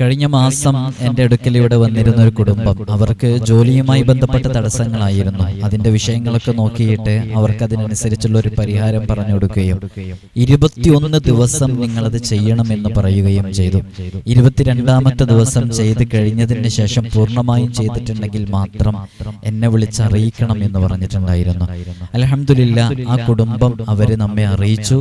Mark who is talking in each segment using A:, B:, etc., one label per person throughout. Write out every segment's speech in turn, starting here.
A: കഴിഞ്ഞ മാസം എന്റെ അടുക്കൽ ഇവിടെ വന്നിരുന്ന ഒരു കുടുംബം. അവർക്ക് ജോലിയുമായി ബന്ധപ്പെട്ട തടസ്സങ്ങളായിരുന്നു. അതിന്റെ വിഷയങ്ങളൊക്കെ നോക്കിയിട്ട് അവർക്ക് അതിനനുസരിച്ചുള്ള ഒരു പരിഹാരം പറഞ്ഞു കൊടുക്കുകയും ഇരുപത്തിയൊന്ന് ദിവസം നിങ്ങളത് ചെയ്യണമെന്ന് പറയുകയും ചെയ്തു. ഇരുപത്തിരണ്ടാമത്തെ ദിവസം ചെയ്ത് കഴിഞ്ഞതിന് ശേഷം പൂർണമായും ചെയ്തിട്ടുണ്ടെങ്കിൽ മാത്രം എന്നെ വിളിച്ചറിയിക്കണം എന്ന് പറഞ്ഞിട്ടുണ്ടായിരുന്നു. അലഹമില്ല ആ കുടുംബം അവർ നമ്മെ അറിയിച്ചു.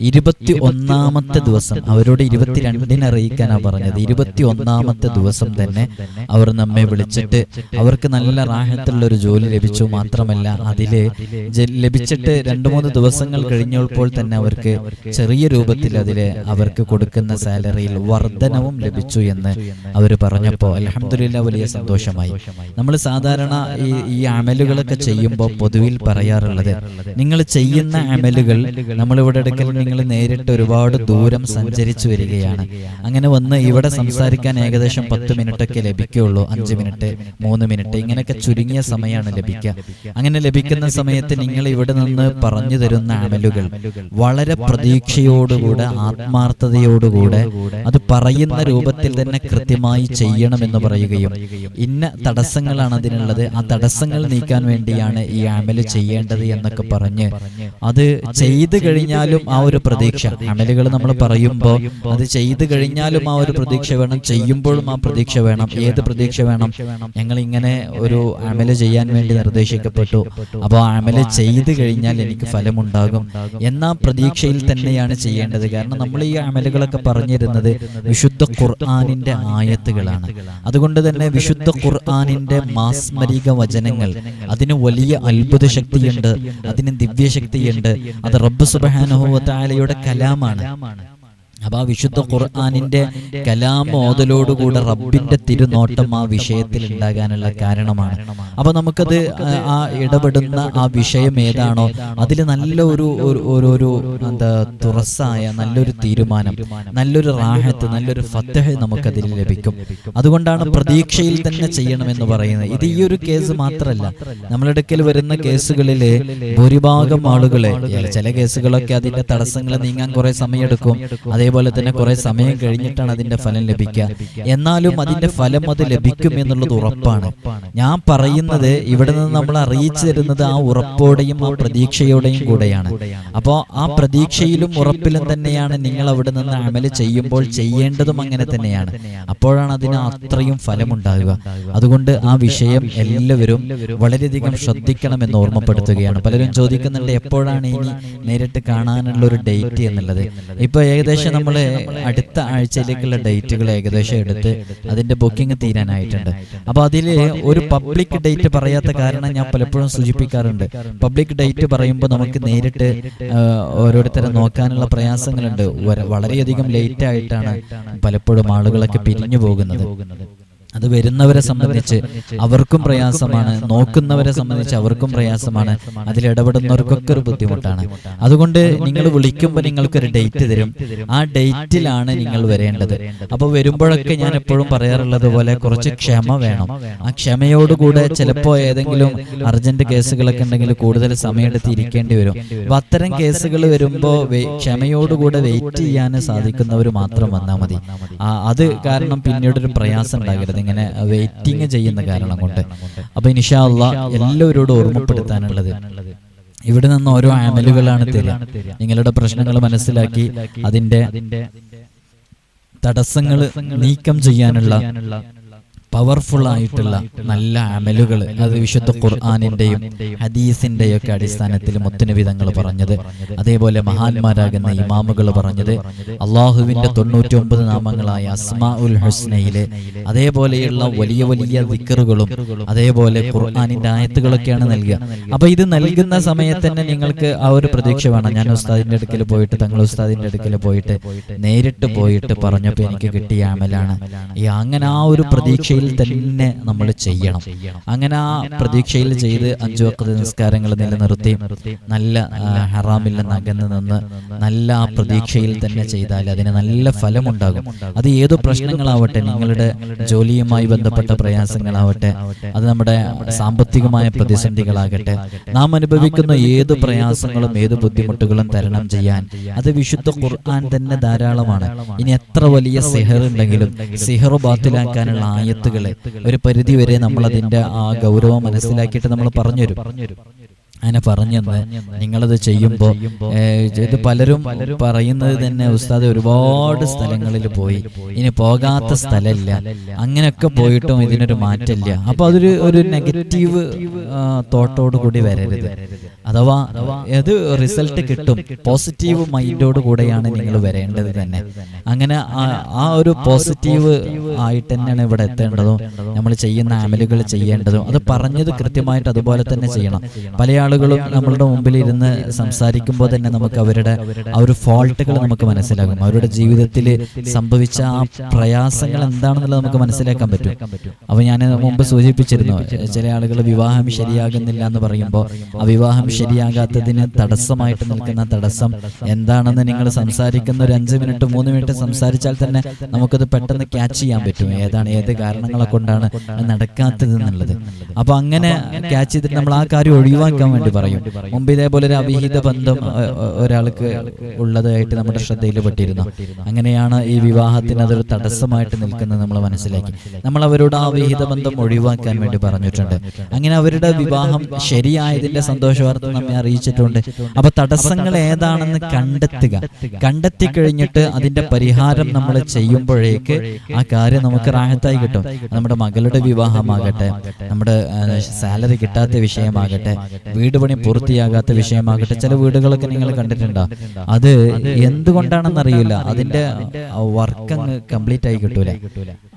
A: ഇരുപത്തി ഒന്നാമത്തെ ദിവസം അവരോട് ഇരുപത്തിരണ്ടിന് അറിയിക്കാനാ പറഞ്ഞത്. ഇരുപത്തി ഒന്നാമത്തെ ദിവസം തന്നെ അവർ നമ്മെ വിളിച്ചിട്ട് അവർക്ക് നല്ല റാഹത്തുള്ള ഒരു ജോലി ലഭിച്ചു. മാത്രമല്ല അതിൽ ലഭിച്ചിട്ട് രണ്ടു മൂന്ന് ദിവസങ്ങൾ കഴിഞ്ഞപ്പോൾ തന്നെ അവർക്ക് ചെറിയ രൂപത്തിൽ അതിൽ അവർക്ക് കൊടുക്കുന്ന സാലറിയിൽ വർധനവും ലഭിച്ചു എന്ന് അവർ പറഞ്ഞപ്പോൾ അലഹമില്ല വലിയ സന്തോഷമായി. നമ്മൾ സാധാരണ ഈ ഈ അമലുകളൊക്കെ ചെയ്യുമ്പോൾ പൊതുവിൽ പറയാറുള്ളത് നിങ്ങൾ ചെയ്യുന്ന അമലുകൾ നമ്മളിവിടെ എടുക്കൽ നിങ്ങൾ നേരിട്ട് ഒരുപാട് ദൂരം സഞ്ചരിച്ചു വരികയാണ്. അങ്ങനെ വന്ന് ഇവിടെ സംസാരിക്കാൻ ഏകദേശം പത്ത് മിനിറ്റ് ഒക്കെ ലഭിക്കുകയുള്ളൂ അഞ്ച് മിനിറ്റ് മൂന്ന് മിനിറ്റ് ഇങ്ങനെയൊക്കെ ചുരുങ്ങിയ സമയമാണ് ലഭിക്കുക. അങ്ങനെ ലഭിക്കുന്ന സമയത്ത് നിങ്ങൾ ഇവിടെ നിന്ന് പറഞ്ഞു തരുന്ന അമലുകൾ വളരെ പ്രതീക്ഷയോടുകൂടെ ആത്മാർത്ഥതയോടുകൂടെ അത് പറയുന്ന രൂപത്തിൽ തന്നെ കൃത്യമായി ചെയ്യണമെന്ന് പറയുകയും ഇന്ന തടസ്സങ്ങളാണ് അതിനുള്ളത്. ആ തടസ്സങ്ങൾ നീക്കാൻ വേണ്ടിയാണ് ഈ അമൽ ചെയ്യേണ്ടത് എന്നൊക്കെ പറഞ്ഞ് അത് ചെയ്തു കഴിഞ്ഞാലും ആ ഒരു പ്രതീക്ഷ. അമലുകൾ നമ്മൾ പറയുമ്പോൾ അത് ചെയ്തു കഴിഞ്ഞാലും ആ ഒരു പ്രതീക്ഷ വേണം ചെയ്യുമ്പോഴും ആ പ്രതീക്ഷ വേണം ഏത് പ്രതീക്ഷ വേണം. ഞങ്ങൾ ഇങ്ങനെ ഒരു അമല ചെയ്യാൻ വേണ്ടി നിർദ്ദേശിക്കപ്പെട്ടു. അപ്പോൾ ആ അമല ചെയ്തു കഴിഞ്ഞാൽ എനിക്ക് ഫലമുണ്ടാകും. എന്ന പ്രതീക്ഷയിൽ തന്നെയാണ് ചെയ്യേണ്ടത്. കാരണം നമ്മൾ ഈ അമലുകളൊക്കെ പറഞ്ഞിരുന്നത് വിശുദ്ധ ഖുർആാനിന്റെ ആയത്തുകളാണ്. അതുകൊണ്ട് തന്നെ വിശുദ്ധ ഖുർആാനിന്റെ മാസ്മരിക വചനങ്ങൾ. അതിന് വലിയ അത്ഭുത ശക്തിയുണ്ട് അതിന് ദിവ്യശക്തിയുണ്ട്. അത് റബ്ബ് സുബാനുഭവത്താലയുടെ കലാമാണ്. അപ്പൊ ആ വിശുദ്ധ ഖുർആാനിന്റെ കലാം ഓതലോടുകൂടെ റബ്ബിന്റെ തിരുനോട്ടം ആ വിഷയത്തിൽ ഉണ്ടാകാനുള്ള കാരണമാണ്. അപ്പോൾ നമുക്കത് ആ- ഇടപെടുന്ന ആ വിഷയം ഏതാണോ അതിൽ നല്ല ഒരു ഒരു- എന്താ തുറസായ നല്ലൊരു തീരുമാനം നല്ലൊരു റാഹത്ത് നല്ലൊരു ഫത്തഹ് നമുക്കതിൽ ലഭിക്കും. അതുകൊണ്ടാണ് പ്രതീക്ഷയിൽ തന്നെ ചെയ്യണമെന്ന് പറയുന്നത്. ഇത് ഈ ഒരു കേസ് മാത്രമല്ല. നമ്മളെടുക്കൽ വരുന്ന കേസുകളിൽ ഭൂരിഭാഗം ആളുകളെ ചില കേസുകളൊക്കെ അതിന്റെ തടസ്സങ്ങൾ നീങ്ങാൻ കുറെ സമയമെടുക്കും. അതേപോലെ തന്നെ കുറെ സമയം കഴിഞ്ഞിട്ടാണ് അതിന്റെ ഫലം ലഭിക്കുക. എന്നാലും അതിന്റെ ഫലം അത് ലഭിക്കും എന്നുള്ളത് ഉറപ്പാണ്. ഞാൻ പറയുന്നത് ഇവിടെ നിന്ന് നമ്മൾ അറിയിച്ചു തരുന്നത് ആ ഉറപ്പോടെയും ആ പ്രതീക്ഷയോടെയും കൂടെയാണ്. അപ്പോൾ ആ പ്രതീക്ഷയിലും ഉറപ്പിലും തന്നെയാണ് നിങ്ങൾ അവിടെ നിന്ന് അമൽ ചെയ്യുമ്പോൾ ചെയ്യേണ്ടതും അങ്ങനെ തന്നെയാണ്. അപ്പോഴാണ് അതിന് അത്രയും ഫലമുണ്ടാകുക അതുകൊണ്ട് ആ വിഷയം എല്ലാവരും വളരെയധികം ശ്രദ്ധിക്കണമെന്ന് ഓർമ്മപ്പെടുത്തുകയാണ്. പലരും ചോദിക്കുന്നുണ്ട് എപ്പോഴാണ് ഇനി നേരിട്ട് കാണാനുള്ള ഒരു ഡേറ്റ് എന്നുള്ളത്. ഇപ്പൊ ഏകദേശം നമ്മൾ അടുത്ത ആഴ്ചയിലേക്കുള്ള ഡേറ്റുകൾ ഏകദേശം എടുത്ത് അതിന്റെ ബുക്കിംഗ് തീരാനായിട്ടുണ്ട്. അപ്പോൾ അതിൽ ഒരു പബ്ലിക് ഡേറ്റ് പറയാത്ത കാരണം ഞാൻ പലപ്പോഴും സൂചിപ്പിക്കാറുണ്ട്. പബ്ലിക് ഡേറ്റ് പറയുമ്പോൾ നമുക്ക് നേരിട്ട് ഓരോരുത്തരെ നോക്കാനുള്ള പ്രയാസങ്ങളുണ്ട്. വളരെയധികം ലേറ്റ് ആയിട്ടാണ് പലപ്പോഴും ആളുകളൊക്കെ പിരിഞ്ഞു പോകുന്നത്. അത് വരുന്നവരെ സംബന്ധിച്ച് അവർക്കും പ്രയാസമാണ്. നോക്കുന്നവരെ സംബന്ധിച്ച് അവർക്കും പ്രയാസമാണ്. അതിൽ ഇടപെടുന്നവർക്കൊക്കെ ഒരു ബുദ്ധിമുട്ടാണ്. അതുകൊണ്ട് നിങ്ങൾ വിളിക്കുമ്പോൾ നിങ്ങൾക്കൊരു ഡേറ്റ് തരും. ആ ഡേറ്റിലാണ് നിങ്ങൾ വരേണ്ടത്. അപ്പോൾ വരുമ്പോഴൊക്കെ ഞാൻ എപ്പോഴും പറയാറുള്ളത് പോലെ കുറച്ച് ക്ഷമ വേണം. ആ ക്ഷമയോടുകൂടെ ചിലപ്പോൾ ഏതെങ്കിലും അർജന്റ് കേസുകളൊക്കെ ഉണ്ടെങ്കിൽ കൂടുതൽ സമയമെടുത്ത് ഇരിക്കേണ്ടി വരും. അപ്പൊ അത്തരം കേസുകൾ വരുമ്പോൾ ക്ഷമയോടുകൂടെ വെയിറ്റ് ചെയ്യാൻ സാധിക്കുന്നവർ മാത്രം വന്നാൽ മതി. അത് കാരണം പിന്നീട് ഒരു പ്രയാസം ഉണ്ടാകരുത്. ഇങ്ങനെ വെയിറ്റിംഗ് ചെയ്യുന്ന കാരണം കൊണ്ട്. അപ്പൊ ഇൻഷാ എല്ലാവരോടും ഓർമ്മപ്പെടുത്താനുള്ളത് ഇവിടെ നിന്ന് ഓരോ ആമലുകളാണ് തരിക. നിങ്ങളുടെ പ്രശ്നങ്ങൾ മനസ്സിലാക്കി അതിന്റെ തടസ്സങ്ങൾ നീക്കം ചെയ്യാനുള്ള പവർഫുൾ ആയിട്ടുള്ള നല്ല അമലുകൾ അത് വിശുദ്ധ ഖുർആാനിന്റെയും ഹദീസിന്റെയും ഒക്കെ അടിസ്ഥാനത്തിൽ മുത്തുനബി വിധങ്ങൾ പറഞ്ഞത്. അതേപോലെ മഹാന്മാരാകുന്ന ഇമാമുകൾ പറഞ്ഞത്. അള്ളാഹുവിന്റെ തൊണ്ണൂറ്റി ഒമ്പത് നാമങ്ങളായ അസ്മാ ഉൽ ഹുസ്നയിലെ അതേപോലെയുള്ള വലിയ വലിയ വിക്കറുകളും അതേപോലെ ഖുർആാനിന്റെ ആയത്തുകളൊക്കെയാണ് നൽകുക. അപ്പൊ ഇത് നൽകുന്ന സമയത്ത് തന്നെ നിങ്ങൾക്ക് ആ ഒരു പ്രതീക്ഷ വേണം ഞാൻ ഉസ്താദിന്റെ അടുക്കൽ പോയിട്ട് തങ്ങൾ ഉസ്താദിന്റെ അടുക്കൽ പോയിട്ട് നേരിട്ട് പോയിട്ട് പറഞ്ഞപ്പോൾ എനിക്ക് കിട്ടിയ അമലാണ്. ഈ അങ്ങനെ ആ ഒരു പ്രതീക്ഷയിൽ പ്രതീക്ഷയിൽ തന്നെ നമ്മൾ ചെയ്യണം. അങ്ങനെ ആ പ്രതീക്ഷയിൽ ചെയ്ത് അഞ്ചു വക്കത്ത് നിസ്കാരങ്ങൾ നിലനിർത്തി നല്ല ഹറാമില്ല ഹറാമിൽ നിന്ന് അകന്ന് നിന്ന് നല്ല ആ പ്രതീക്ഷയിൽ തന്നെ ചെയ്താൽ അതിന് നല്ല ഫലമുണ്ടാകും. അത് ഏതു പ്രശ്നങ്ങളാവട്ടെ നിങ്ങളുടെ ജോലിയുമായി ബന്ധപ്പെട്ട പ്രയാസങ്ങളാവട്ടെ അത് നമ്മുടെ സാമ്പത്തികമായ പ്രതിസന്ധികളാകട്ടെ നാം അനുഭവിക്കുന്ന ഏത് പ്രയാസങ്ങളും ഏത് ബുദ്ധിമുട്ടുകളും തരണം ചെയ്യാൻ അത് വിശുദ്ധ ഖുർആൻ തന്നെ ധാരാളമാണ്. ഇനി എത്ര വലിയ സിഹർ ഉണ്ടെങ്കിലും സിഹർ ബാത്തിലാക്കാനുള്ള ആയത്തുകളെ ഒരു പരിധി വരെ നമ്മൾ അതിന്റെ ആ ഗൗരവം മനസ്സിലാക്കിയിട്ട് നമ്മൾ പറഞ്ഞുതരും. അങ്ങനെ പറഞ്ഞെന്ന് നിങ്ങളത് ചെയ്യുമ്പോൾ ഇത് പലരും പറയുന്നത് തന്നെ ഉസ്താദ് ഒരുപാട് സ്ഥലങ്ങളിൽ പോയി. ഇനി പോകാത്ത സ്ഥലമില്ല. അങ്ങനെയൊക്കെ പോയിട്ടും ഇതിനൊരു മാറ്റമില്ല. അപ്പൊ അതൊരു ഒരു നെഗറ്റീവ് തോട്ടോട് കൂടി വരരുത്. അഥവാ അത് റിസൾട്ട് കിട്ടും പോസിറ്റീവ് മൈൻഡോട് കൂടെയാണ് നിങ്ങൾ വരേണ്ടത് തന്നെ. അങ്ങനെ ആ- ഒരു പോസിറ്റീവ് ആയിട്ട് തന്നെയാണ് ഇവിടെ എത്തേണ്ടതും. നമ്മൾ ചെയ്യുന്ന അമലുകൾ ചെയ്യേണ്ടതും. അത് പറഞ്ഞത് കൃത്യമായിട്ട് അതുപോലെ തന്നെ ചെയ്യണം. പല ആളുകളും നമ്മളുടെ മുമ്പിൽ ഇരുന്ന് സംസാരിക്കുമ്പോൾ തന്നെ നമുക്ക് അവരുടെ ആ ഒരു ഫോൾട്ടുകൾ നമുക്ക് മനസ്സിലാകും. അവരുടെ ജീവിതത്തിൽ സംഭവിച്ച ആ പ്രയാസങ്ങൾ എന്താണെന്നുള്ളത് നമുക്ക് മനസ്സിലാക്കാൻ പറ്റും. അപ്പൊ ഞാൻ മുമ്പ് സൂചിപ്പിച്ചിരുന്നു ചില ആളുകൾ വിവാഹം ശരിയാകുന്നില്ല എന്ന് പറയുമ്പോൾ ആ വിവാഹം ശരിയാകാത്തതിന് തടസ്സമായിട്ട് നിൽക്കുന്ന തടസ്സം എന്താണെന്ന് നിങ്ങൾ സംസാരിക്കുന്ന ഒരു അഞ്ച് മിനിറ്റ് മൂന്ന് മിനിറ്റ് സംസാരിച്ചാൽ തന്നെ നമുക്കത് പെട്ടെന്ന് ക്യാച്ച് ചെയ്യാൻ പറ്റും. ഏതാണ് ഏത് കാരണങ്ങളെ കൊണ്ടാണ് നടക്കാത്തത് എന്നുള്ളത് അപ്പൊ അങ്ങനെ ക്യാച്ച് ചെയ്തിട്ട് നമ്മൾ ആ കാര്യം ഒഴിവാക്കാൻ വേണ്ടി പറയും. മുമ്പ് ഇതേപോലെ ഒരു അവിഹിത ബന്ധം ഒരാൾക്ക് ഉള്ളതായിട്ട് നമ്മുടെ ശ്രദ്ധയിൽ പെട്ടിരുന്നു. അങ്ങനെയാണ് ഈ വിവാഹത്തിന് അതൊരു തടസ്സമായിട്ട് നിൽക്കുന്നത് നമ്മൾ മനസ്സിലാക്കി. നമ്മൾ അവരോട് ആ വിഹിത ബന്ധം ഒഴിവാക്കാൻ വേണ്ടി പറഞ്ഞിട്ടുണ്ട്. അങ്ങനെ അവരുടെ വിവാഹം ശരിയായതിന്റെ സന്തോഷവാർത്ത നമ്മെ അറിയിച്ചിട്ടുണ്ട്. അപ്പൊ തടസ്സങ്ങൾ ഏതാണെന്ന് കണ്ടെത്തുക. കണ്ടെത്തി കഴിഞ്ഞിട്ട് അതിന്റെ പരിഹാരം നമ്മൾ ചെയ്യുമ്പോഴേക്ക് ആ കാര്യം നമുക്ക് റാഹത്തായി കിട്ടും. നമ്മുടെ മകളുടെ വിവാഹമാകട്ടെ നമ്മുടെ സാലറി കിട്ടാത്ത വിഷയമാകട്ടെ. വീട് പണി പൂർത്തിയാകാത്ത വിഷയമാകട്ടെ. ചില വീടുകളൊക്കെ നിങ്ങൾ കണ്ടിട്ടുണ്ടോ? അത് എന്തുകൊണ്ടാണെന്നറിയില്ല. അതിന്റെ വർക്ക് അങ്ങ് കംപ്ലീറ്റ് ആയി കിട്ടൂല.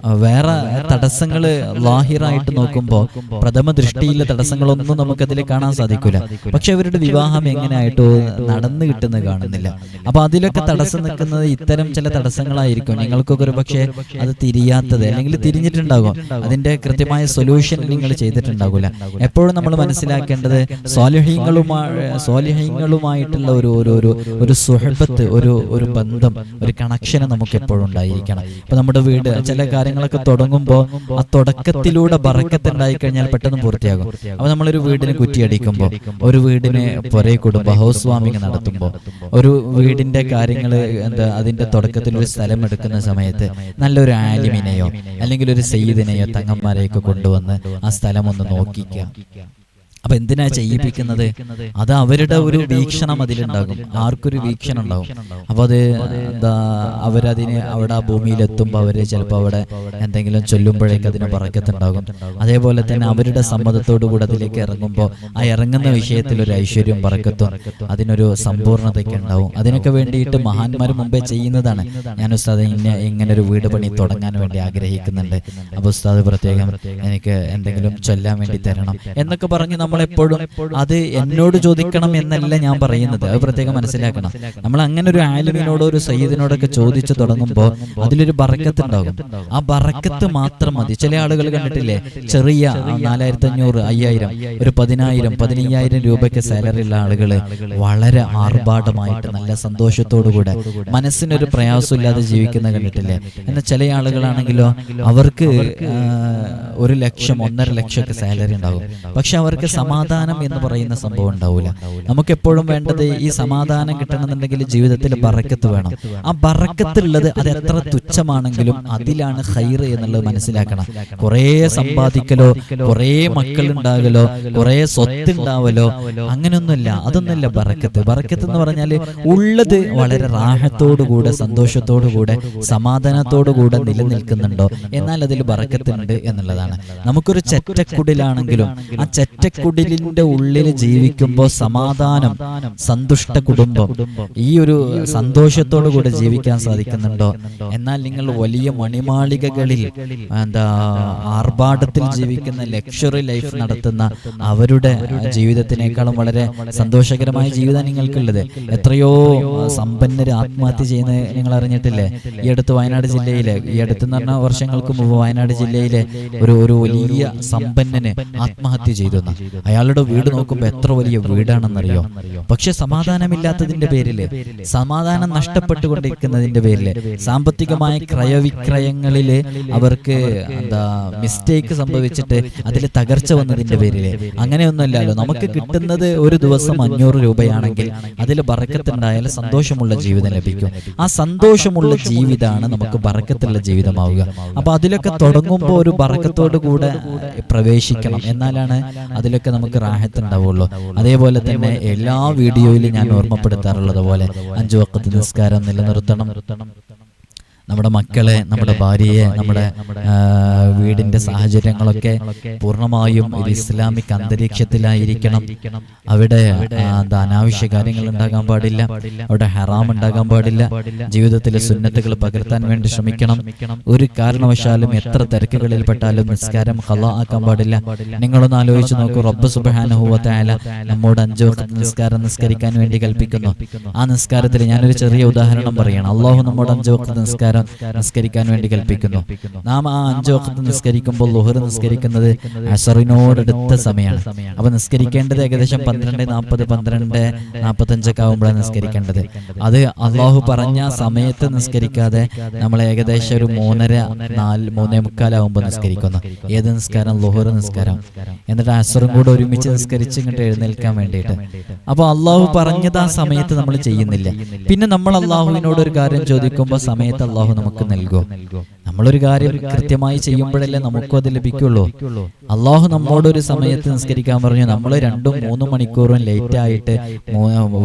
A: വേറെ തടസ്സങ്ങൾ ലാഹിറായിട്ട് നോക്കുമ്പോൾ പ്രഥമ ദൃഷ്ടിയിലെ തടസ്സങ്ങളൊന്നും നമുക്കതിൽ കാണാൻ സാധിക്കൂല. പക്ഷെ അവരുടെ വിവാഹം എങ്ങനെയായിട്ടോ നടന്നു കിട്ടുന്നത് കാണുന്നില്ല. അപ്പൊ അതിലൊക്കെ തടസ്സം നിൽക്കുന്നത് ഇത്തരം ചില തടസ്സങ്ങളായിരിക്കും. നിങ്ങൾക്കൊക്കെ ഒരു പക്ഷേ അത് തിരിയാത്തത് അല്ലെങ്കിൽ തിരിഞ്ഞിട്ടുണ്ടാകും. അതിന്റെ കൃത്യമായ സൊല്യൂഷൻ നിങ്ങൾ ചെയ്തിട്ടുണ്ടാകില്ല എപ്പോഴും നമ്മൾ മനസ്സിലാക്കേണ്ടത് സ്വാലിഹീങ്ങളുമായി സ്വാലിഹീങ്ങളുമായിട്ടുള്ള ഒരു ഒരു ഒരു ഒരു ഒരു ഒരു ബന്ധം ഒരു കണക്ഷന് നമുക്ക് എപ്പോഴും ഉണ്ടായിരിക്കണം. ഇപ്പൊ നമ്മുടെ വീട് ചില കാര്യങ്ങളൊക്കെ തുടങ്ങുമ്പോൾ ആ തുടക്കത്തിലൂടെ ബറക്കത്ത് ഉണ്ടായി കഴിഞ്ഞാൽ പെട്ടെന്ന് പൂർത്തിയാകും. അപ്പൊ നമ്മളൊരു വീടിന് കുറ്റിയടിക്കുമ്പോൾ ഒരു വീടിന് പുറേ കുടുംബ ഹൗസ് വാമിങ് നടത്തുമ്പോൾ ഒരു വീടിന്റെ കാര്യങ്ങൾ എന്താ അതിന്റെ തുടക്കത്തിൽ ഒരു സ്ഥലം എടുക്കുന്ന സമയത്ത് നല്ലൊരു ആലിമിനെയോ അല്ലെങ്കിൽ ഒരു സെയ്ദിനെയോ തങ്ങന്മാരെയൊക്കെ കൊണ്ടുവന്ന് ആ സ്ഥലം ഒന്ന് നോക്കിക്കുക അപ്പൊ എന്തിനാ ചെയ്യിപ്പിക്കുന്നത്? അത് അവരുടെ ഒരു വീക്ഷണം അതിലുണ്ടാകും. ആർക്കൊരു വീക്ഷണം ഉണ്ടാകും അപ്പൊ അത് എന്താ അവരതിന് അവിടെ ആ ഭൂമിയിൽ എത്തുമ്പോൾ അവർ ചിലപ്പോൾ അവിടെ എന്തെങ്കിലും ചൊല്ലുമ്പോഴേക്ക് അതിന് പറക്കത്തുണ്ടാകും. അതേപോലെ തന്നെ അവരുടെ സമ്മതത്തോടു കൂടെ അതിലേക്ക് ഇറങ്ങുമ്പോൾ ആ ഇറങ്ങുന്ന വിഷയത്തിൽ ഒരു ഐശ്വര്യം പറക്കത്തും. അതിനൊരു സമ്പൂർണതയ്ക്ക് ഉണ്ടാവും. അതിനൊക്കെ വേണ്ടിയിട്ട് മഹാന്മാർ മുമ്പേ ചെയ്യുന്നതാണ്. ഞാൻ ഉസ്താദ് ഇങ്ങനെ ഇങ്ങനെ ഒരു വീട് പണി തുടങ്ങാൻ വേണ്ടി ആഗ്രഹിക്കുന്നുണ്ട്. അപ്പൊ ഉസ്താദ് പ്രത്യേകം എനിക്ക് എന്തെങ്കിലും ചൊല്ലാൻ വേണ്ടി തരണം. എന്നൊക്കെ പറഞ്ഞ് നമ്മളെപ്പോഴും അത് എന്നോട് ചോദിക്കണം എന്നല്ല ഞാൻ പറയുന്നത്. അത് പ്രത്യേകം മനസ്സിലാക്കണം. നമ്മൾ അങ്ങനെ ഒരു ആലിമിനോടോ ഒരു സയ്യിദിനോടൊക്കെ ചോദിച്ചു തുടങ്ങുമ്പോൾ അതിലൊരു ബറക്കത്ത് ഉണ്ടാകും ആ ബറക്കത്ത് മാത്രം മതി. ചില ആളുകൾ കണ്ടിട്ടില്ലേ? ചെറിയ നാലായിരത്തി അഞ്ഞൂറ് അയ്യായിരം ഒരു പതിനായിരം പതിനയ്യായിരം രൂപയ്ക്ക് സാലറി ഉള്ള ആളുകൾ വളരെ ആർഭാടമായിട്ട് നല്ല സന്തോഷത്തോടുകൂടെ മനസ്സിനൊരു പ്രയാസമില്ലാതെ ജീവിക്കുന്ന കണ്ടിട്ടില്ലേ? എന്നാൽ ചില ആളുകളാണെങ്കിലോ അവർക്ക് ഒരു ലക്ഷം ഒന്നര ലക്ഷമൊക്കെ സാലറി ഉണ്ടാകും. പക്ഷെ അവർക്ക് സമാധാനം എന്ന് പറയുന്ന സംഭവം ഉണ്ടാവില്ല നമുക്ക് എപ്പോഴും വേണ്ടത് ഈ സമാധാനം കിട്ടണമെന്നുണ്ടെങ്കിൽ ജീവിതത്തിൽ ബറക്കത്ത് വേണം. ആ ബറക്കത്തുള്ളത് അത് എത്ര തുച്ഛമാണെങ്കിലും അതിലാണ് ഹൈറ് എന്നുള്ളത് മനസ്സിലാക്കണം. കുറേ സമ്പാദിക്കലോ കുറേ മക്കളുണ്ടാകലോ കുറേ സ്വത്ത് ഉണ്ടാവലോ അങ്ങനെയൊന്നുമില്ല. അതൊന്നുമില്ല ബറക്കത്ത്. ബറക്കത്ത് എന്ന് പറഞ്ഞാൽ ഉള്ളത് വളരെ റാഹത്തോടുകൂടെ സന്തോഷത്തോടുകൂടെ സമാധാനത്തോടുകൂടെ നിലനിൽക്കുന്നുണ്ടോ? എന്നാൽ അതിൽ ബറക്കത്തുണ്ട് എന്നുള്ളതാണ്. നമുക്കൊരു ചെറ്റക്കുടിലാണെങ്കിലും ആ ചെറ്റക്കുടിൽ ഒറ്റക്കുടിലിന്റെ ഉള്ളിൽ ജീവിക്കുമ്പോൾ സമാധാനം സന്തുഷ്ട കുടുംബം. ഈ ഒരു സന്തോഷത്തോടു കൂടെ ജീവിക്കാൻ സാധിക്കുന്നുണ്ടോ? എന്നാൽ നിങ്ങൾ വലിയ മണിമാളികകളിൽ എന്താ ആർഭാടത്തിൽ ജീവിക്കുന്ന ലക്ഷറി ലൈഫ് നടത്തുന്ന അവരുടെ ജീവിതത്തിനേക്കാളും വളരെ സന്തോഷകരമായ ജീവിതം നിങ്ങൾക്കുള്ളത്. എത്രയോ സമ്പന്നര് ആത്മഹത്യ ചെയ്യുന്നത് നിങ്ങൾ അറിഞ്ഞിട്ടില്ലേ? ഈ അടുത്ത് വയനാട് ജില്ലയിലെ ഈ അടുത്ത് എന്ന് പറഞ്ഞ വർഷങ്ങൾക്ക് മുമ്പ് വയനാട് ജില്ലയിലെ ഒരു ഒരു വലിയ സമ്പന്നന് ആത്മഹത്യ ചെയ്തു. അയാളുടെ വീട് നോക്കുമ്പോൾ എത്ര വലിയ വീടാണെന്നറിയോ? പക്ഷെ സമാധാനമില്ലാത്തതിന്റെ പേരിൽ സമാധാനം നഷ്ടപ്പെട്ടുകൊണ്ടിരിക്കുന്നതിന്റെ പേരിൽ സാമ്പത്തികമായ ക്രയവിക്രയങ്ങളിൽ അവർക്ക് എന്താ മിസ്റ്റേക്ക് സംഭവിച്ചിട്ട് അതിൽ തകർച്ച വന്നതിന്റെ പേരിൽ. അങ്ങനെയൊന്നുമല്ലല്ലോ. നമുക്ക് കിട്ടുന്നത് ഒരു ദിവസം അഞ്ഞൂറ് രൂപയാണെങ്കിൽ അതിൽ ബറക്കത്തുണ്ടായാൽ സന്തോഷമുള്ള ജീവിതം ലഭിക്കും. ആ സന്തോഷമുള്ള ജീവിതമാണ് നമുക്ക് ബറക്കത്തുള്ള ജീവിതമാവുക. അപ്പൊ അതിലൊക്കെ തുടങ്ങുമ്പോൾ ഒരു ബറക്കത്തോടു കൂടെ പ്രവേശിക്കണം. എന്നാലാണ് അതിലൊക്കെ നമുക്ക് റാഹത്ത് ഉണ്ടാവുള്ളൂ. അതേപോലെ തന്നെ എല്ലാ വീഡിയോയിലും ഞാൻ ഓർമ്മപ്പെടുത്താറുള്ളത് പോലെ അഞ്ചു വക്കത്ത് നിസ്കാരം നിലനിർത്തണം. നമ്മുടെ മക്കളെ നമ്മുടെ ഭാര്യയെ നമ്മുടെ വീടിന്റെ സാഹചര്യങ്ങളൊക്കെ പൂർണമായും ഒരു ഇസ്ലാമിക് അന്തരീക്ഷത്തിലായിരിക്കണം. അവിടെ അനാവശ്യ കാര്യങ്ങൾ ഉണ്ടാകാൻ പാടില്ല. അവിടെ ഹറാം ഉണ്ടാകാൻ പാടില്ല. ജീവിതത്തിലെ സുന്നത്തുകൾ പകർത്താൻ വേണ്ടി ശ്രമിക്കണം. ഒരു കാരണവശാലും എത്ര തിരക്കുകളിൽ പെട്ടാലും നിസ്കാരം ഹല ആക്കാൻ പാടില്ല. നിങ്ങളൊന്ന് ആലോചിച്ച് നോക്കൂ. റബ്ബ് സുബാനുഭവത്തായാല നമ്മോട് അഞ്ചു വക്കത്ത് നിസ്കാരം നിസ്കരിക്കാൻ വേണ്ടി കൽപ്പിക്കുന്നു. ആ നിസ്കാരത്തിൽ ഞാനൊരു ചെറിയ ഉദാഹരണം പറയണം. അള്ളാഹു നമ്മോട് അഞ്ചു വക്കത്ത് നിസ്കാരം നിസ്കരിക്കാൻ വേണ്ടി കൽപ്പിക്കുന്നു. നാം ആ അഞ്ചു വക്കത്ത് നിസ്കരിക്കുമ്പോൾ ലുഹർ നിസ്കരിക്കുന്നത് അസറിനോടടുത്ത സമയമാണ്. അപ്പൊ നിസ്കരിക്കേണ്ടത് ഏകദേശം പന്ത്രണ്ട് നാൽപ്പത് പന്ത്രണ്ട് നാൽപ്പത്തഞ്ചൊക്കെ ആകുമ്പോഴാണ് നിസ്കരിക്കേണ്ടത്. അത് അള്ളാഹു പറഞ്ഞ സമയത്ത് നിസ്കരിക്കാതെ നമ്മൾ ഏകദേശം ഒരു മൂന്നര നാല് മൂന്നേ മുക്കാലാവുമ്പോൾ നിസ്കരിക്കുന്നു. ഏത് നിസ്കാരം? ലുഹർ നിസ്കാരം. എന്നിട്ട് അസറും കൂടെ ഒരുമിച്ച് നിസ്കരിച്ച് ഇങ്ങോട്ട് എഴുന്നേൽക്കാൻ വേണ്ടിയിട്ട്. അപ്പൊ അള്ളാഹു പറഞ്ഞത് ആ സമയത്ത് നമ്മൾ ചെയ്യുന്നില്ല. പിന്നെ നമ്മൾ അള്ളാഹുവിനോട് ഒരു കാര്യം ചോദിക്കുമ്പോൾ സമയത്ത് അള്ളാഹു നമുക്ക് നൽകുമോ നമ്മളൊരു കാര്യം കൃത്യമായി ചെയ്യുമ്പോഴല്ലേ നമുക്കും അത് ലഭിക്കുള്ളൂ. അള്ളാഹു നമ്മോട് ഒരു സമയത്ത് നിസ്കരിക്കാൻ പറഞ്ഞു നമ്മൾ രണ്ടും മൂന്നും മണിക്കൂറും ലേറ്റ് ആയിട്ട്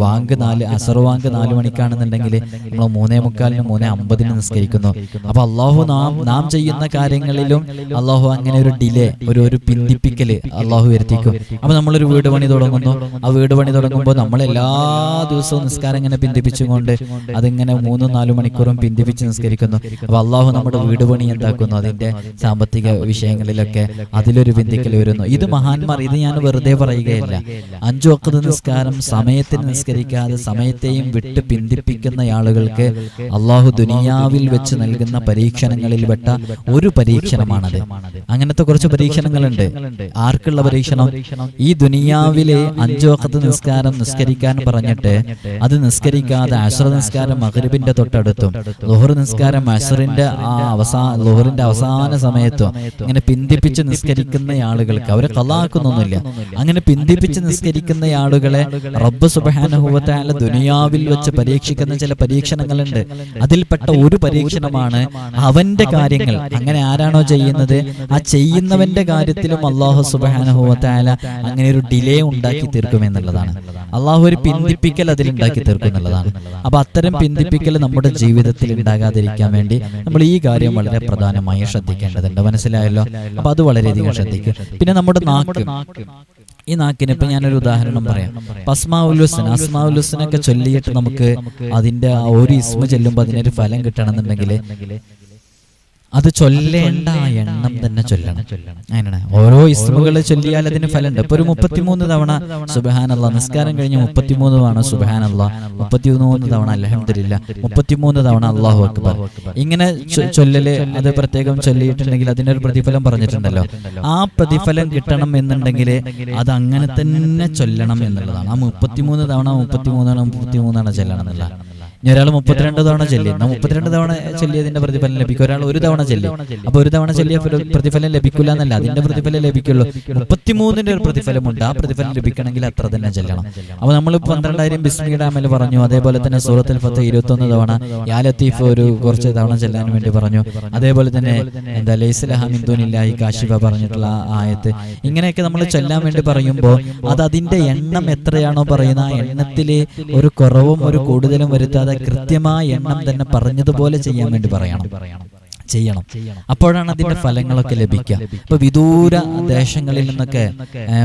A: വാങ്ക് നാല് അസർ വാങ്ക് നാല് മണിക്കാണെന്നുണ്ടെങ്കിൽ നമ്മൾ മൂന്നേ മുക്കാലിന് മൂന്നേ അമ്പതിന് നിസ്കരിക്കുന്നു. അപ്പൊ അള്ളാഹു നാം നാം ചെയ്യുന്ന കാര്യങ്ങളിലും അള്ളാഹു അങ്ങനെ ഒരു ഡിലേ ഒരു ഒരു പിന്തിപ്പിക്കൽ അള്ളാഹു വരുത്തിക്കും. അപ്പൊ നമ്മളൊരു വീട് പണി തുടങ്ങുന്നു. ആ വീട് പണി തുടങ്ങുമ്പോൾ നമ്മൾ എല്ലാ ദിവസവും നിസ്കാരം ഇങ്ങനെ പിന്തിപ്പിച്ചുകൊണ്ട് അതിങ്ങനെ മൂന്നും നാലും മണിക്കൂറും പിന്തിപ്പിച്ച് നിസ്കരിക്കുന്നു. അപ്പൊ അള്ളാഹു നമ്മുടെ വീട് പണി എന്താക്കുന്നു? അതിന്റെ സാമ്പത്തിക വിഷയങ്ങളിലൊക്കെ അതിലൊരു ബിന്ദിക്കൽ വരുന്നു ഇത് മഹാന്മാർ ഇത് ഞാൻ വെറുതെ പറയുകയല്ല. അഞ്ചു വക്കത്ത് നിസ്കാരം സമയത്തിന് നിസ്കരിക്കാതെ സമയത്തെയും വിട്ട് പിന്തിപ്പിക്കുന്ന ആളുകൾക്ക് അള്ളാഹു ദുനിയാവിൽ വെച്ച് നൽകുന്ന പരീക്ഷണങ്ങളിൽ പെട്ട ഒരു പരീക്ഷണമാണത്. അങ്ങനത്തെ കുറച്ച് പരീക്ഷണങ്ങളുണ്ട്. ആർക്കുള്ള പരീക്ഷണം? ഈ ദുനിയാവിലെ അഞ്ചു വക്കത്ത് നിസ്കാരം നിസ്കരിക്കാൻ പറഞ്ഞിട്ട് അത് നിസ്കരിക്കാതെ അശ്ര നിസ്കാരം മകരുബിന്റെ തൊട്ടടുത്തും ലോഹർ നിസ്കാരം അശ്റിന്റെ ആ അവസാന ലോഹറിന്റെ അവസാന സമയത്തോ ഇങ്ങനെ പിന്തിപ്പിച്ച് നിസ്കരിക്കുന്ന ആളുകൾക്ക് അവരെ കലാക്കുന്നൊന്നുമില്ല അങ്ങനെ പിന്തിപ്പിച്ച് നിസ്കരിക്കുന്ന ആളുകളെ റബ്ബ് സുബാനുഭവത്തായ ദുനിയാവിൽ വെച്ച് പരീക്ഷിക്കുന്ന ചില പരീക്ഷണങ്ങളുണ്ട്. അതിൽപ്പെട്ട ഒരു പരീക്ഷണമാണ് അവന്റെ കാര്യങ്ങൾ. അങ്ങനെ ആരാണോ ചെയ്യുന്നത്? ആ ചെയ്യുന്നവന്റെ കാര്യത്തിലും അള്ളാഹു സുബാനുഭവത്തായ അങ്ങനെ ഒരു ഡിലേ ഉണ്ടാക്കി തീർക്കും എന്നുള്ളതാണ്. അള്ളാഹു ഒരു പിന്തിപ്പിക്കൽ അതിൽ ഉണ്ടാക്കി തീർക്കും എന്നുള്ളതാണ്. അപ്പൊ അത്തരം പിന്തിപ്പിക്കൽ നമ്മുടെ ജീവിതത്തിൽ ഉണ്ടാകാതിരിക്കാൻ വേണ്ടി നമ്മൾ ഈ കാര്യം വളരെ പ്രധാനമായി ശ്രദ്ധിക്കേണ്ടതുണ്ട്. മനസ്സിലായല്ലോ? അപ്പൊ അത് വളരെയധികം ശ്രദ്ധിക്കുക പിന്നെ നമ്മുടെ നാക്ക്. ഈ നാക്കിന് ഇപ്പൊ ഞാനൊരു ഉദാഹരണം പറയാം. പസ്മാവുലുസൻ അസ്മാവുലുസനൊക്കെ ചൊല്ലിയിട്ട് നമുക്ക് അതിന്റെ ആ ഒരു ഇസ്മ ചെല്ലുമ്പോൾ അതിനൊരു ഫലം കിട്ടണമെന്നുണ്ടെങ്കിൽ അത് ചൊല്ലേണ്ട എണ്ണം തന്നെ ചൊല്ലണം. അങ്ങനെയാണ്. ഓരോ ഇസ്മുകൾ ചൊല്ലിയാൽ അതിന് ഫലമുണ്ട്. ഇപ്പൊ ഒരു മുപ്പത്തിമൂന്ന് തവണ സുബഹാനല്ല നിസ്കാരം കഴിഞ്ഞ് മുപ്പത്തിമൂന്ന് തവണ സുബഹാനല്ല മുപ്പത്തിമൂന്ന് തവണ അലഹമില്ല മുപ്പത്തിമൂന്ന് തവണ അള്ളാഹു അക്ബർ. ഇങ്ങനെ ചൊല്ലല് അത് പ്രത്യേകം ചൊല്ലിയിട്ടുണ്ടെങ്കിൽ അതിനൊരു പ്രതിഫലം പറഞ്ഞിട്ടുണ്ടല്ലോ. ആ പ്രതിഫലം കിട്ടണം എന്നുണ്ടെങ്കിൽ അത് അങ്ങനെ തന്നെ ചൊല്ലണം എന്നുള്ളതാണ്. ആ മുപ്പത്തിമൂന്ന് തവണ മുപ്പത്തിമൂന്ന് തവണ മുപ്പത്തിമൂന്ന് തവണ ചൊല്ലണം എന്നുള്ള ഇനി ഒരാൾ മുപ്പത്തിരണ്ട് തവണ ചെല്ലി. എന്നാൽ മുപ്പത്തിരണ്ട് തവണ ചൊല്ലിയതിന്റെ പ്രതിഫലം ലഭിക്കും. ഒരാൾ ഒരു തവണ ചെല്ലി. അപ്പൊ ഒരു തവണ ചെല്ലിയ പ്രതിഫലം ലഭിക്കില്ല എന്നല്ല അതിന്റെ പ്രതിഫലം ലഭിക്കുള്ളൂ. മുപ്പത്തിമൂന്നിന്റെ ഒരു പ്രതിഫലമുണ്ട്. ആ പ്രതിഫലം ലഭിക്കണമെങ്കിൽ അത്ര തന്നെ ചെല്ലണം. അപ്പൊ നമ്മൾ പന്ത്രണ്ടായിരം ബിസ്മിയുടെ അമൽ പറഞ്ഞു. അതേപോലെ തന്നെ സൂറത്തിൽ ഫത്ത് ഇരുപത്തി ഒന്ന് തവണ യാ ലത്തീഫ് ഒരു കുറച്ച് തവണ ചെല്ലാൻ വേണ്ടി പറഞ്ഞു. അതേപോലെ തന്നെ എന്താ? ലൈസലഹമിന്ദുനില്ലാഹി കാശിഫ പറഞ്ഞിട്ടുള്ള ആയത്ത്. ഇങ്ങനെയൊക്കെ നമ്മൾ ചെല്ലാൻ വേണ്ടി പറയുമ്പോൾ അത് അതിന്റെ എണ്ണം എത്രയാണോ പറയുന്ന ആ എണ്ണത്തിൽ ഒരു കുറവും ഒരു കൂടുതലും വരുത്താതെ കൃത്യമായ എണ്ണം തന്നെ പറഞ്ഞതുപോലെ ചെയ്യാൻ വേണ്ടി പറയണം. ചെയ്യണം. അപ്പോഴാണ് അതിന്റെ ഫലങ്ങളൊക്കെ ലഭിക്കുക. ഇപ്പൊ വിദൂര ദേശങ്ങളിൽ നിന്നൊക്കെ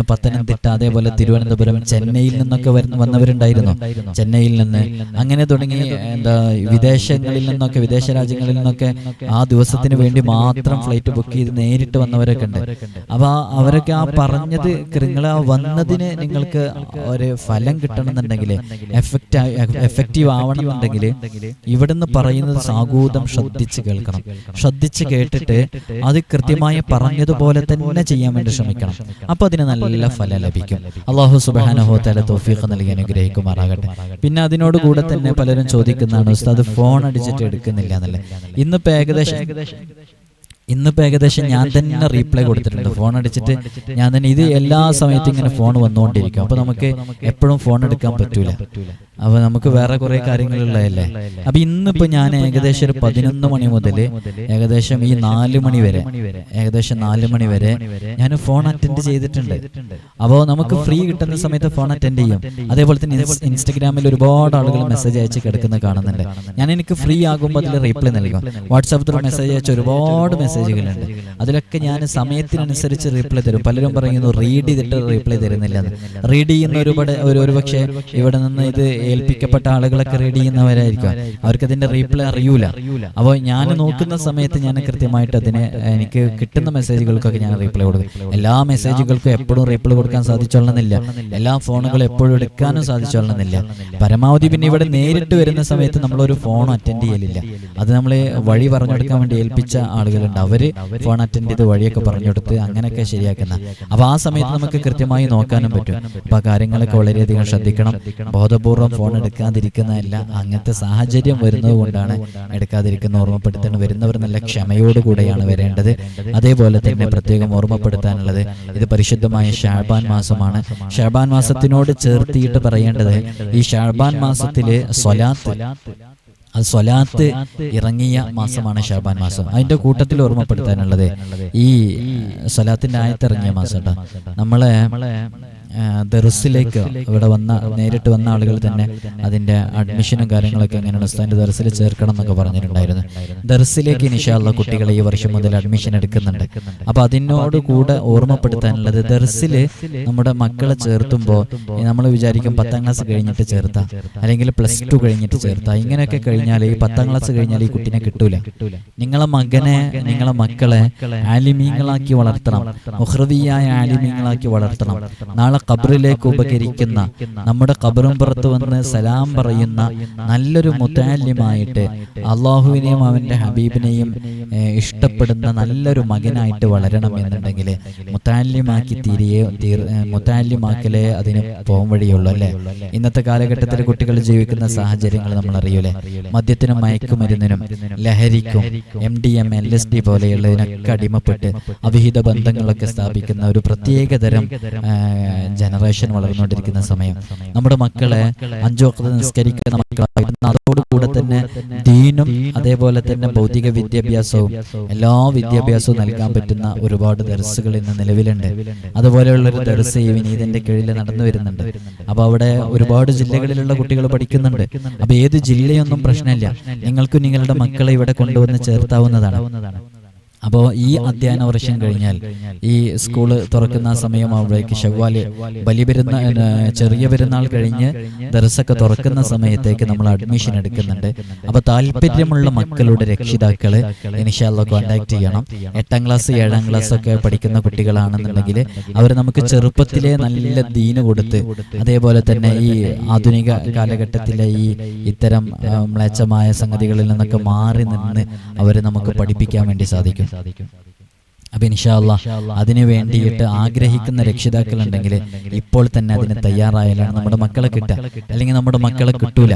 A: പത്തനംതിട്ട അതേപോലെ തിരുവനന്തപുരം ചെന്നൈയിൽ നിന്നൊക്കെ വരുന്ന വന്നവരുണ്ടായിരുന്നു. ചെന്നൈയിൽ നിന്ന് അങ്ങനെ തുടങ്ങി എന്താ വിദേശങ്ങളിൽ നിന്നൊക്കെ വിദേശ രാജ്യങ്ങളിൽ നിന്നൊക്കെ ആ ദിവസത്തിന് വേണ്ടി മാത്രം ഫ്ലൈറ്റ് ബുക്ക് ചെയ്ത് നേരിട്ട് വന്നവരൊക്കെ ഉണ്ട്. അപ്പൊ അവരൊക്കെ ആ പറഞ്ഞത് നിങ്ങൾ ആ വന്നതിന് നിങ്ങൾക്ക് ഒരു ഫലം കിട്ടണം കിട്ടണമെന്നുണ്ടെങ്കിൽ എഫക്റ്റ് എഫക്റ്റീവ് ആവണമെന്നുണ്ടെങ്കിൽ ഇവിടുന്ന് പറയുന്നത് സാഗൂതം ശ്രദ്ധിച്ച് കേൾക്കണം. ശ്രദ്ധിച്ച് കേട്ടിട്ട് അത് കൃത്യമായി പറഞ്ഞതുപോലെ തന്നെ ചെയ്യാൻ വേണ്ടി ശ്രമിക്കണം. അപ്പൊ അതിന് നല്ല ഫലം ലഭിക്കും. അള്ളാഹു സുബാനഹോത്തല തോഫീഖ് നൽകി അനുഗ്രഹിക്കുമാറാകട്ടെ. പിന്നെ അതിനോട് കൂടെ തന്നെ പലരും ചോദിക്കുന്നതാണ് ഉസ്താദ് ഫോൺ അടിച്ചിട്ട് എടുക്കുന്നില്ല എന്നല്ലേ. ഇന്നിപ്പോ ഏകദേശം ഇന്നിപ്പോ ഏകദേശം ഞാൻ തന്നെ റീപ്ലൈ കൊടുത്തിട്ടുണ്ട്. ഫോൺ അടിച്ചിട്ട് ഞാൻ തന്നെ ഇത് എല്ലാ സമയത്തും ഇങ്ങനെ ഫോൺ വന്നുകൊണ്ടിരിക്കും. അപ്പൊ നമുക്ക് എപ്പോഴും ഫോൺ എടുക്കാൻ പറ്റൂല. അപ്പൊ നമുക്ക് വേറെ കുറെ കാര്യങ്ങളുള്ളതല്ലേ? അപ്പൊ ഇന്നിപ്പോ ഞാൻ ഏകദേശം ഒരു പതിനൊന്ന് മണി മുതൽ ഏകദേശം ഈ നാല് മണി വരെ ഏകദേശം നാല് മണി വരെ ഞാൻ ഫോൺ അറ്റൻഡ് ചെയ്തിട്ടുണ്ട്. അപ്പോൾ നമുക്ക് ഫ്രീ കിട്ടുന്ന സമയത്ത് ഫോൺ അറ്റൻഡ് ചെയ്യും. അതേപോലെ തന്നെ ഇൻസ്റ്റാഗ്രാമിൽ ഒരുപാട് ആളുകൾ മെസ്സേജ് അയച്ച് കിടക്കുന്ന കാണുന്നുണ്ട്. ഞാൻ എനിക്ക് ഫ്രീ ആകുമ്പോൾ അതിൽ റിപ്ലൈ നൽകും. വാട്സാപ്പ് ത്രൂ മെസ്സേജ് അയച്ച ഒരുപാട് മെസ്സേജുകളുണ്ട് അതിലൊക്കെ ഞാൻ സമയത്തിനനുസരിച്ച് റിപ്ലൈ തരും. പലരും പറയുന്നു റീഡ് ചെയ്തിട്ട് റീപ്ലൈ തരുന്നില്ല റീഡ് ചെയ്യുന്ന ഒരുപാട് ഒരു ഒരു പക്ഷേ ഇവിടെ നിന്ന് ഇത് ഏൽപ്പിക്കപ്പെട്ട ആളുകളൊക്കെ റീഡ് ചെയ്യുന്നവരായിരിക്കും. അവർക്ക് അതിന്റെ റീപ്ലൈ അറിയൂല. അപ്പോൾ ഞാൻ നോക്കുന്ന സമയത്ത് ഞാൻ കൃത്യമായിട്ട് അതിന് എനിക്ക് കിട്ടുന്ന മെസ്സേജുകൾക്കൊക്കെ ഞാൻ റീപ്ലൈ കൊടുക്കും. എല്ലാ മെസ്സേജുകൾക്കും എപ്പോഴും റീപ്ലൈ കൊടുക്കാൻ സാധിച്ചോളണമെന്നില്ല എല്ലാ ഫോണുകളും എപ്പോഴും എടുക്കാനും സാധിച്ചോളണമെന്നില്ല പരമാവധി പിന്നെ ഇവിടെ നേരിട്ട് വരുന്ന സമയത്ത് നമ്മളൊരു ഫോൺ അറ്റൻഡ് ചെയ്യലില്ല. അത് നമ്മൾ വഴി പറഞ്ഞു കൊടുക്കാൻ വേണ്ടി ഏൽപ്പിച്ച ആളുകളുണ്ട്. അവർ ഫോൺ അറ്റൻഡ് ചെയ്ത് വഴിയൊക്കെ പറഞ്ഞു കൊടുത്ത് അങ്ങനെയൊക്കെ ശരിയാക്കുന്ന. അപ്പൊ ആ സമയത്ത് നമുക്ക് കൃത്യമായി നോക്കാനും പറ്റും. അപ്പൊ ആ കാര്യങ്ങളൊക്കെ വളരെയധികം ശ്രദ്ധിക്കണം ബോധപൂർവം ഫോൺ എടുക്കാതിരിക്കുന്നതല്ല അങ്ങനത്തെ സാഹചര്യം വരുന്നത് കൊണ്ടാണ് എടുക്കാതിരിക്കുന്ന ഓർമ്മപ്പെടുത്തേണ്ട വരുന്നവർ നല്ല ക്ഷമയോടുകൂടെയാണ് വരേണ്ടത്. അതേപോലെ തന്നെ പ്രത്യേകം ഓർമ്മപ്പെടുത്താനുള്ളത്. ഇത് പരിശുദ്ധമായ ഷാബാൻ മാസമാണ്. ഷാബാൻ മാസത്തിനോട് ചേർത്തിയിട്ട് പറയേണ്ടത് ഈ ഷാബാൻ മാസത്തിൽ സ്വലാത്ത്. അത് സ്വലാത്ത് ഇറങ്ങിയ മാസമാണ് ഷാബാൻ മാസം. അതിന്റെ കൂട്ടത്തിൽ ഓർമ്മപ്പെടുത്താനുള്ളത് ഈ സ്വലാത്തിന്റെ ആയത്തിറങ്ങിയ മാസം കേട്ടോ നമ്മളെ ദർസിലേക്ക് ഇവിടെ വന്ന നേരിട്ട് വന്ന ആളുകൾ തന്നെ അതിന്റെ അഡ്മിഷനും കാര്യങ്ങളൊക്കെ എങ്ങനെയാണ് ഉസ്താദിന്റെ ദർസിൽ ചേർക്കണം എന്നൊക്കെ പറഞ്ഞിട്ടുണ്ടായിരുന്നു. ദർസിലേക്ക് ഇനിഷാള്ള കുട്ടികളെ ഈ വർഷം മുതൽ അഡ്മിഷൻ എടുക്കുന്നുണ്ട്. അപ്പൊ അതിനോട് കൂടെ ഓർമ്മപ്പെടുത്താനുള്ളത് ദർസിൽ നമ്മുടെ മക്കളെ ചേർത്തുമ്പോൾ നമ്മൾ വിചാരിക്കും പത്താം ക്ലാസ് കഴിഞ്ഞിട്ട് ചേർത്താ. അല്ലെങ്കിൽ പ്ലസ് ടു കഴിഞ്ഞിട്ട് ചേർത്താ. ഇങ്ങനെയൊക്കെ കഴിഞ്ഞാൽ ഈ പത്താം ക്ലാസ് കഴിഞ്ഞാൽ ഈ കുട്ടിനെ കിട്ടൂല. നിങ്ങളെ മകനെ നിങ്ങളെ മക്കളെ ആലിമീങ്ങളാക്കി വളർത്തണം. മുഹൃതിയായ ആലിമീങ്ങളാക്കി വളർത്തണം നാളെ ഖബറിലേക്ക് ഉപകരിക്കുന്ന നമ്മുടെ ഖബറും പുറത്ത് വന്ന് സലാം പറയുന്ന നല്ലൊരു മുത്താല്യമായിട്ട് അള്ളാഹുവിനെയും അവന്റെ ഹബീബിനെയും ഇഷ്ടപ്പെടുന്ന നല്ലൊരു മകനായിട്ട് വളരണം എന്നുണ്ടെങ്കിൽ മുത്താല്യമാക്കി ഏഹ്, മുത്താല്യമാക്കലേ അതിന് പോകാൻ വഴിയുള്ളൂ അല്ലേ? ഇന്നത്തെ കാലഘട്ടത്തിൽ കുട്ടികൾ ജീവിക്കുന്ന സാഹചര്യങ്ങൾ നമ്മൾ അറിയൂലേ മദ്യത്തിനും മയക്കുമരുന്നിനും ലഹരിക്കും M D M L S D പോലെയുള്ളതിനൊക്കെ അടിമപ്പെട്ട് അവിഹിത ബന്ധങ്ങളൊക്കെ സ്ഥാപിക്കുന്ന ഒരു പ്രത്യേകതരം ജനറേഷൻ വളർന്നുകൊണ്ടിരിക്കുന്ന സമയം. നമ്മുടെ മക്കളെ അഞ്ചു വക്ത നിസ്കരിക്കുന്ന മക്കളായിരുന്നു അതോടുകൂടെ തന്നെ ദീനും അതേപോലെ തന്നെ ഭൗതിക വിദ്യാഭ്യാസവും എല്ലാ വിദ്യാഭ്യാസവും നൽകാൻ പറ്റുന്ന ഒരുപാട് ദർസുകൾ ഇന്ന് നിലവിലുണ്ട്. അതുപോലെയുള്ള ഒരു ദർസ് ഈ വിനീതന്റെ കീഴിൽ നടന്നു വരുന്നുണ്ട്. അപ്പൊ അവിടെ ഒരുപാട് ജില്ലകളിലുള്ള കുട്ടികൾ പഠിക്കുന്നുണ്ട്. അപ്പൊ ഏത് ജില്ലയൊന്നും പ്രശ്നമില്ല. നിങ്ങൾക്കും നിങ്ങളുടെ മക്കളെ ഇവിടെ കൊണ്ടുവന്ന് ചേർത്താവുന്നതാണ്. അപ്പോൾ ഈ അധ്യയന വർഷം കഴിഞ്ഞാൽ ഈ സ്കൂൾ തുറക്കുന്ന സമയമാകുമ്പോഴേക്ക് ഷവ്വാൽ വലിയ പെരുന്നാൾ ചെറിയ പെരുന്നാൾ കഴിഞ്ഞ് ദർസൊക്കെ തുറക്കുന്ന സമയത്തേക്ക് നമ്മൾ അഡ്മിഷൻ എടുക്കുന്നുണ്ട്. അപ്പോൾ താല്പര്യമുള്ള മക്കളുടെ രക്ഷിതാക്കൾ ഇനിഷാല്ല കോണ്ടാക്ട് ചെയ്യണം. എട്ടാം ക്ലാസ് ഏഴാം ക്ലാസ് ഒക്കെ പഠിക്കുന്ന കുട്ടികളാണെന്നുണ്ടെങ്കിൽ അവർ നമുക്ക് ചെറുപ്പത്തിലെ നല്ല ദീന് കൊടുത്ത് അതേപോലെ തന്നെ ഈ ആധുനിക കാലഘട്ടത്തിലെ ഈ ഇത്തരം മ്ലേച്ഛമായ സംഗതികളിൽ നിന്നൊക്കെ മാറി നിന്ന് അവരെ നമുക്ക് പഠിപ്പിക്കാൻ വേണ്ടി സാധിക്കും സാധിക്കും. അപ്പൊ ഇൻഷാല്ല അതിനു വേണ്ടിയിട്ട് ആഗ്രഹിക്കുന്ന രക്ഷിതാക്കളുണ്ടെങ്കിൽ ഇപ്പോൾ തന്നെ അതിന് തയ്യാറായാലാണ് നമ്മുടെ മക്കളെ കിട്ടുക. അല്ലെങ്കിൽ നമ്മുടെ മക്കളെ കിട്ടൂല.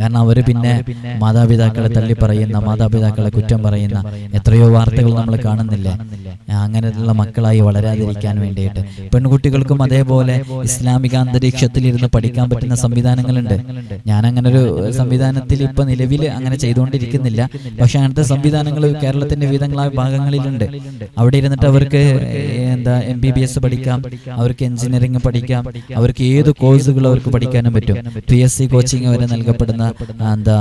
A: കാരണം അവർ പിന്നെ മാതാപിതാക്കളെ തള്ളി പറയുന്ന മാതാപിതാക്കളെ കുറ്റം പറയുന്ന എത്രയോ വാർത്തകൾ നമ്മൾ കാണുന്നില്ല. അങ്ങനെയുള്ള മക്കളായി വളരാതിരിക്കാൻ വേണ്ടിയിട്ട് പെൺകുട്ടികൾക്കും അതേപോലെ ഇസ്ലാമിക അന്തരീക്ഷത്തിൽ ഇരുന്ന് പഠിക്കാൻ പറ്റുന്ന സംവിധാനങ്ങളുണ്ട്. ഞാൻ അങ്ങനെ ഒരു സംവിധാനത്തിൽ ഇപ്പൊ നിലവിൽ അങ്ങനെ ചെയ്തുകൊണ്ടിരിക്കുന്നില്ല. പക്ഷെ അങ്ങനത്തെ സംവിധാനങ്ങൾ കേരളത്തിന്റെ വിവിധങ്ങളായ ഭാഗങ്ങളിലുണ്ട്. അവിടെ ഇരുന്നിട്ട് അവർക്ക് എന്താ എം ബി ബി എസ് പഠിക്കാം. അവർക്ക് എഞ്ചിനീയറിംഗ് പഠിക്കാം. അവർക്ക് ഏത് കോഴ്സുകൾ അവർക്ക് പഠിക്കാനും പറ്റും. പി എസ് സി കോച്ചിങ് വരെ നൽകപ്പെടുന്ന എന്താ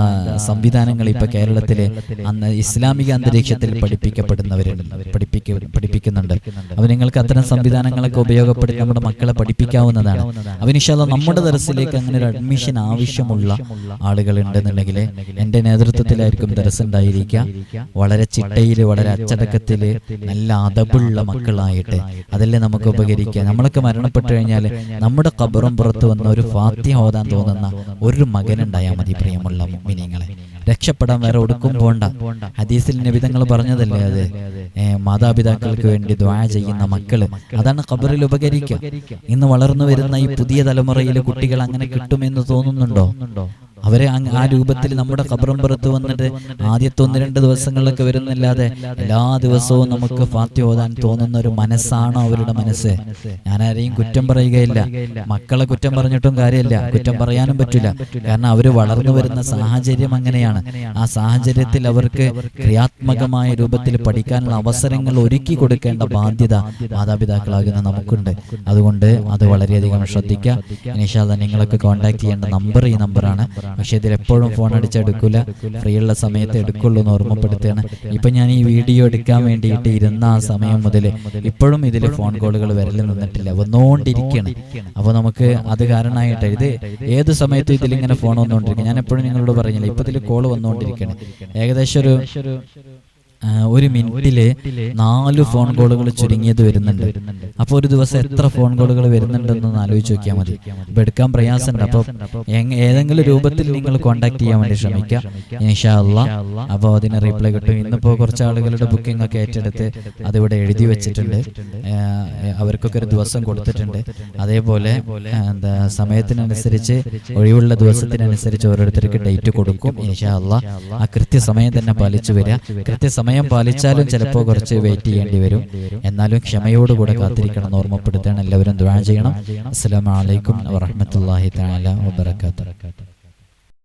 A: സംവിധാനങ്ങൾ ഇപ്പൊ കേരളത്തിലെ അന്ന് ഇസ്ലാമിക അന്തരീക്ഷത്തിൽ പഠിപ്പിക്കപ്പെടുന്നവരുണ്ട് പഠിപ്പിക്ക പഠിപ്പിക്കുന്നുണ്ട്. അപ്പൊ നിങ്ങൾക്ക് അത്തരം സംവിധാനങ്ങളൊക്കെ ഉപയോഗപ്പെടുത്തി നമ്മുടെ മക്കളെ പഠിപ്പിക്കാവുന്നതാണ്. അവനിഷാല നമ്മുടെ തരസിലേക്ക് അങ്ങനെ ഒരു അഡ്മിഷൻ ആവശ്യമുള്ള ആളുകൾ ഉണ്ടെന്നുണ്ടെങ്കിൽ എന്റെ നേതൃത്വത്തിലായിരിക്കും ദർസ് ഉണ്ടായിരിക്കുക വളരെ ചിട്ടയിൽ വളരെ അച്ചടക്കത്തിൽ നല്ല അതബുള്ള മക്കളായിട്ട് അതല്ലേ നമുക്ക് ഉപകരിക്കുക നമ്മളൊക്കെ മരണപ്പെട്ടു കഴിഞ്ഞാൽ നമ്മുടെ കബറും പുറത്ത് വന്ന ഒരു ഫാത്യ ഓതാൻ തോന്നുന്ന ഒരു മകനുണ്ടായാൽ മതി പ്രിയമുള്ള മിനിങ്ങളെ രക്ഷപ്പെടാൻ വേറെ ഒടുക്കും പോണ്ട. ഹദീസിൽ നിബിതങ്ങൾ പറഞ്ഞതല്ലേ അത്? മാതാപിതാക്കൾക്ക് വേണ്ടി ദ്വാ ചെയ്യുന്ന മക്കൾ അതാണ് ഖബറിൽ ഉപകരിക്കുക. ഇന്ന് വളർന്നു വരുന്ന ഈ പുതിയ തലമുറയിലെ കുട്ടികൾ അങ്ങനെ കിട്ടുമെന്ന് തോന്നുന്നുണ്ടോ? അവരെ ആ രൂപത്തിൽ നമ്മുടെ ഖബറും പുറത്ത് വന്നിട്ട് ആദ്യത്തെ ഒന്ന് രണ്ട് ദിവസങ്ങളിലൊക്കെ വരുന്നില്ലാതെ എല്ലാ ദിവസവും നമുക്ക് ഫാത്തി ഓതാൻ തോന്നുന്ന ഒരു മനസ്സാണ് അവരുടെ മനസ്സ്. ഞാൻ ആരെയും കുറ്റം പറയുകയില്ല. മക്കളെ കുറ്റം പറഞ്ഞിട്ടും കാര്യമില്ല. കുറ്റം പറയാനും പറ്റില്ല. കാരണം അവർ വളർന്നു വരുന്ന സാഹചര്യം അങ്ങനെയാണ്. ആ സാഹചര്യത്തിൽ അവർക്ക് ക്രിയാത്മകമായ രൂപത്തിൽ പഠിക്കാനുള്ള അവസരങ്ങൾ ഒരുക്കി കൊടുക്കേണ്ട ബാധ്യത മാതാപിതാക്കളാകുന്ന നമുക്കുണ്ട്. അതുകൊണ്ട് അത് വളരെയധികം ശ്രദ്ധിക്കുക. നിഷാദ നിങ്ങളൊക്കെ കോൺടാക്ട് ചെയ്യേണ്ട നമ്പർ ഈ നമ്പറാണ് പക്ഷെ ഇതിലെപ്പോഴും ഫോൺ അടിച്ചെടുക്കില്ല ഫ്രീ ഉള്ള സമയത്ത് എടുക്കുള്ളൂ എന്ന് ഓർമ്മപ്പെടുത്തുകയാണ്. ഇപ്പൊ ഞാൻ ഈ വീഡിയോ എടുക്കാൻ വേണ്ടിയിട്ട് ഇരുന്ന ആ സമയം മുതൽ ഇപ്പോഴും ഇതിൽ ഫോൺ കോളുകൾ വരൽ നിന്നിട്ടില്ല വന്നുകൊണ്ടിരിക്കുകയാണ് അപ്പോൾ നമുക്ക് അത് കാരണമായിട്ട് ഇത് ഏത് സമയത്തും ഇതിലിങ്ങനെ ഫോൺ വന്നുകൊണ്ടിരിക്കും ഞാൻ എപ്പോഴും നിങ്ങളോട് പറഞ്ഞില്ല ഇപ്പൊ ഇതിൽ കോൾ വന്നുകൊണ്ടിരിക്കുകയാണ് ഏകദേശം ഒരു ഒരു മിനിറ്റിൽ നാല് ഫോൺ കോളുകൾ ചുരുങ്ങിയത് വരുന്നുണ്ട്. അപ്പോൾ ഒരു ദിവസം എത്ര ഫോൺ കോളുകൾ വരുന്നുണ്ടെന്ന് ആലോചിച്ച് നോക്കിയാൽ മതി. അപ്പൊ എടുക്കാൻ പ്രയാസമുണ്ട് അപ്പോൾ ഏതെങ്കിലും രൂപത്തിൽ നിങ്ങൾ കോൺടാക്ട് ചെയ്യാൻ വേണ്ടി ശ്രമിക്കുക ഇൻഷാ അല്ലാ. അപ്പോൾ അതിന് റീപ്ലൈ കിട്ടും. ഇന്നിപ്പോൾ കുറച്ച് ആളുകളുടെ ബുക്കിംഗ് ഒക്കെ ഏറ്റെടുത്ത് അതിവിടെ എഴുതി വെച്ചിട്ടുണ്ട്. അവർക്കൊക്കെ ഒരു ദിവസം കൊടുത്തിട്ടുണ്ട്. അതേപോലെ എന്താ സമയത്തിനനുസരിച്ച് ഒഴിവുള്ള ദിവസത്തിനനുസരിച്ച് ഓരോരുത്തർക്ക് ഡേറ്റ് കൊടുക്കും. ഇൻഷാ അല്ലാ. ആ കൃത്യസമയം തന്നെ പാലിച്ചു വരിക. കൃത്യസമയം പാലിച്ചാലും ചിലപ്പോൾ കുറച്ച് വെയിറ്റ് ചെയ്യേണ്ടി വരും. എന്നാലും ക്ഷമയോടുകൂടെ കാത്തിരിക്കണം എന്ന് ഓർമ്മപ്പെടുത്തണം എല്ലാവരും ദ്വാ ചെയ്യണം. അസ്സലാമു വലൈക്കും വറഹമത്തല്ലാഹി തആല വബറകാതുഹു.